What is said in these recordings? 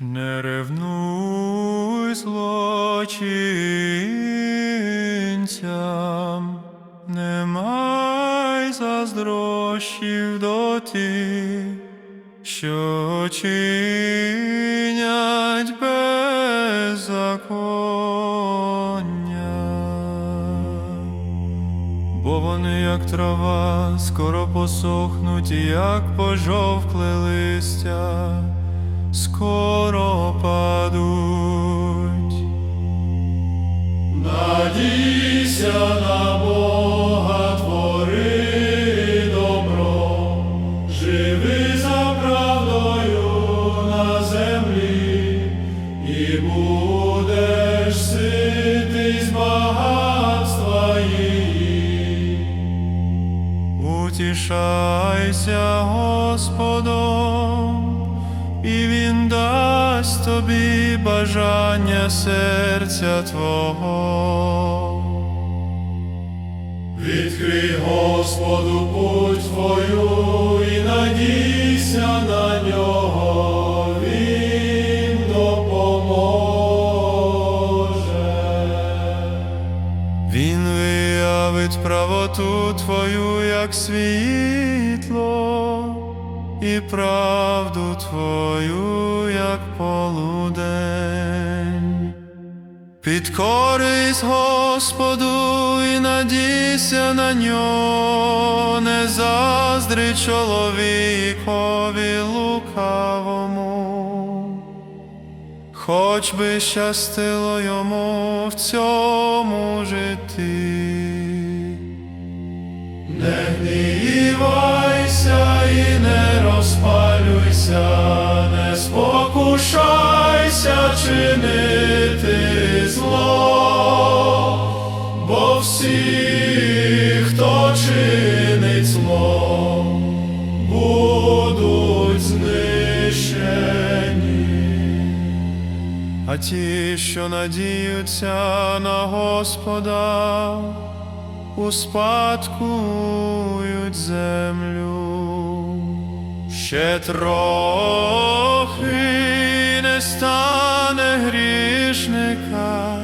Не ревнуй злочинцям, не май заздрощів до тих, що чинять беззаконня. Бо вони, як трава, скоро посохнуть, як пожовкле листя, скоро падуть. Надійся на дасть тобі бажання серця Твого. Відкрий Господу путь твою і надійся на нього, Він допоможе. Він виявить правоту твою, як світло, і правду твою, як Підкорись Господу і надійся на нього, не заздри чоловікові лукавому. Хоч би щастило йому в цьому житті. Не гнівайся і не розпалюйся, А ті, що надіються на Господа, успадкують землю. Ще трохи не стане грішника,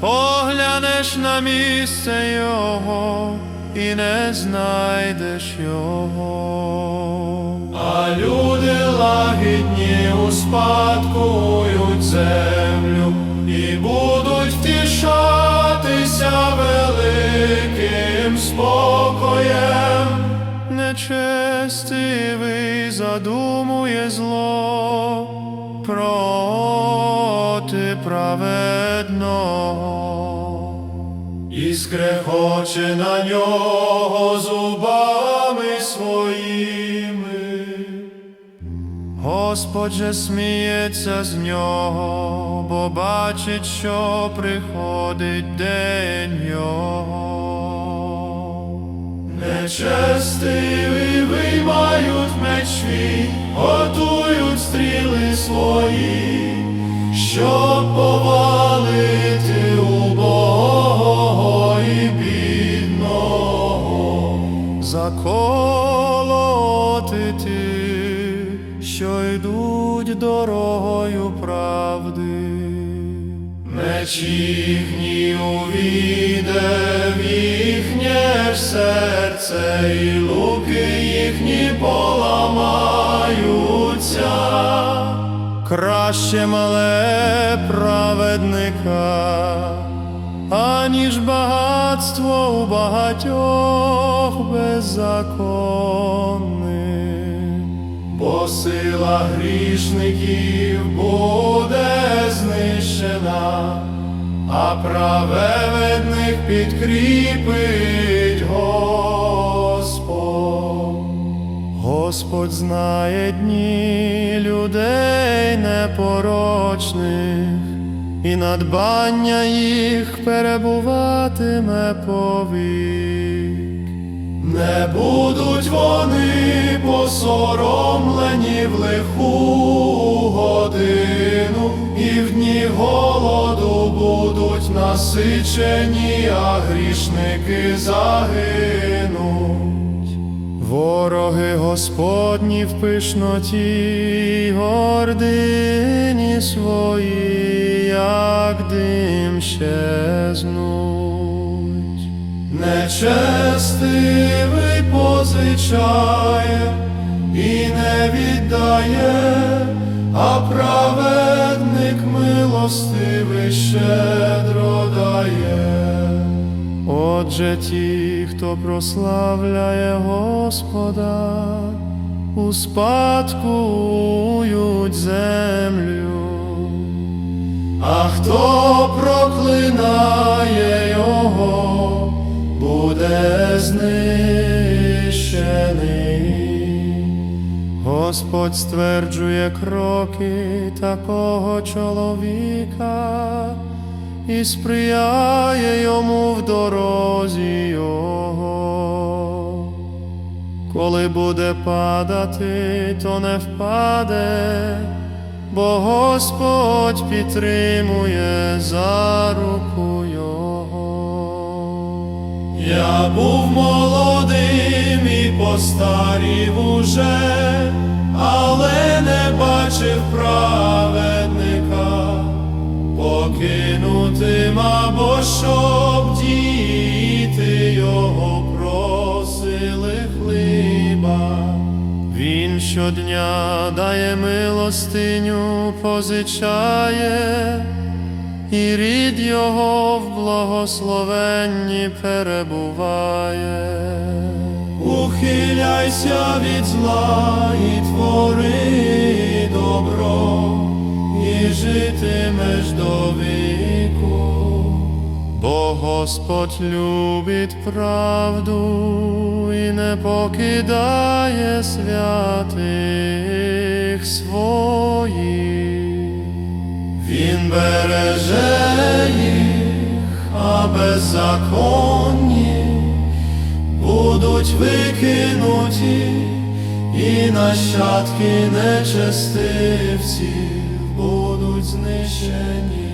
поглянеш на місце його і не знайдеш його. А люди лагідні успадкують землю і будуть втішатися великим спокоєм. Нечестивий задумує зло проти праведного і скрехоче на нього зубами Господь же сміється з нього, бо бачить, що приходить день його. Нечестиві виймають меч свій, готують стріли свої, щоб повалити убогого і бідного, заколоти тих, що йдуть дорогою правди. Меч їхній увійде в їхнє серце, і луки їхні поламаються. Краще мале праведника, аніж багатство у багатьох беззаконних бо сила грішників буде знищена, а праведних підкріпить Господь. Господь знає дні людей непорочних, і надбання їх перебуватиме повік. Не будуть вони посоромлені в лиху годину, і в дні голоду будуть насичені, а грішники загинуть. Вороги Господні в пишноті гордині свої, як дим щезнуть. Нечестивий позичає і не віддає, а праведник милостивий щедро дає. Отже, ті, хто прославляє Господа, успадкують землю, а хто проклинає Господь стверджує кроки такого чоловіка і сприяє йому в дорозі його. Коли буде падати, то не впаде, бо Господь підтримує за руку його. Я був молодим і постарів уже, але не бачив праведника, покинутим або щоб діти його просили хліба. Він щодня дає милостиню, позичає, і рід його в благословенні перебуває. Ухиляйся від зла і твори добро, і житимеш до віку. Бо Господь любить правду і не покидає святих своїх. Він береже їх, а беззаконні будуть викинуті, і нащадки нечестивців будуть знищені.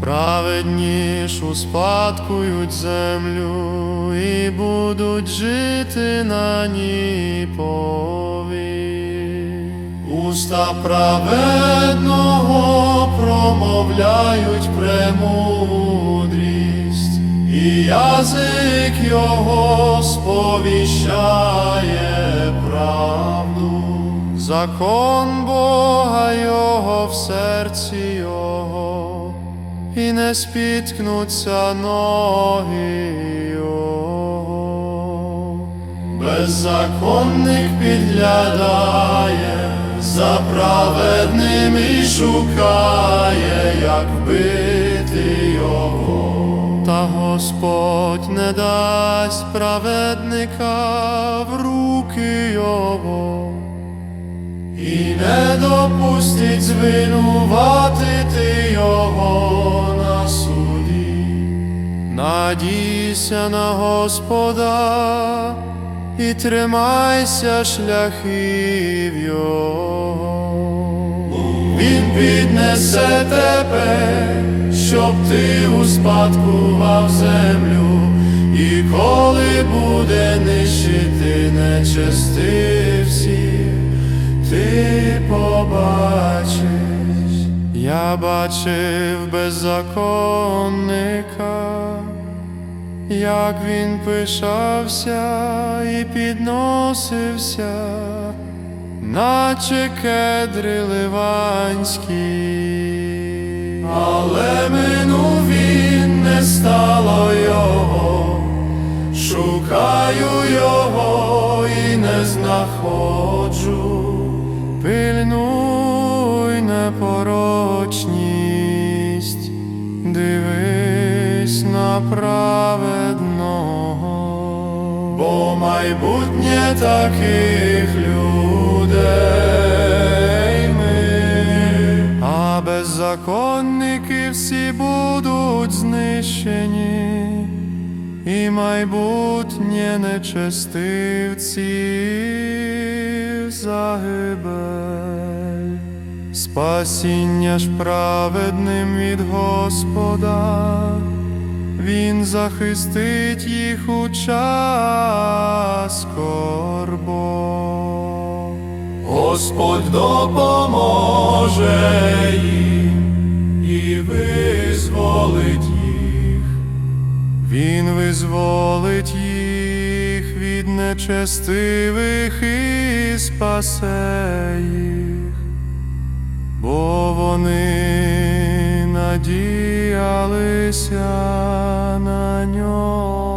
Праведні ж успадкують землю і будуть жити на ній повік. Уста праведного промовляють премудрість, і язик його сповіщає правду. Закон Бога його в серці його, і не спіткнуться ноги його. Беззаконник підглядає за праведним і шукає, як вбити його. Господь не дасть праведника в руки його. І не допустить звинуватити його на суді. Надійся на Господа і тримайся шляхів Його. Він піднесе тебе, щоб ти успадкував землю, і коли буде нищити нечестивців, ти побачиш. Я бачив беззаконника, як він пишався і підносився, наче кедри ливанські. Але минув він, не стало його, шукаю його і не знаходжу. Пильнуй непорочність, дивись на праведного, бо майбутнє таких людей беззаконники всі будуть знищені і майбутнє нечестивців загибель. Спасіння ж праведним від Господа, Він захистить їх у час скорбу. Господь допоможе їм і визволить їх. Він визволить їх від нечестивих і спасе їх, бо вони надіялися на нього.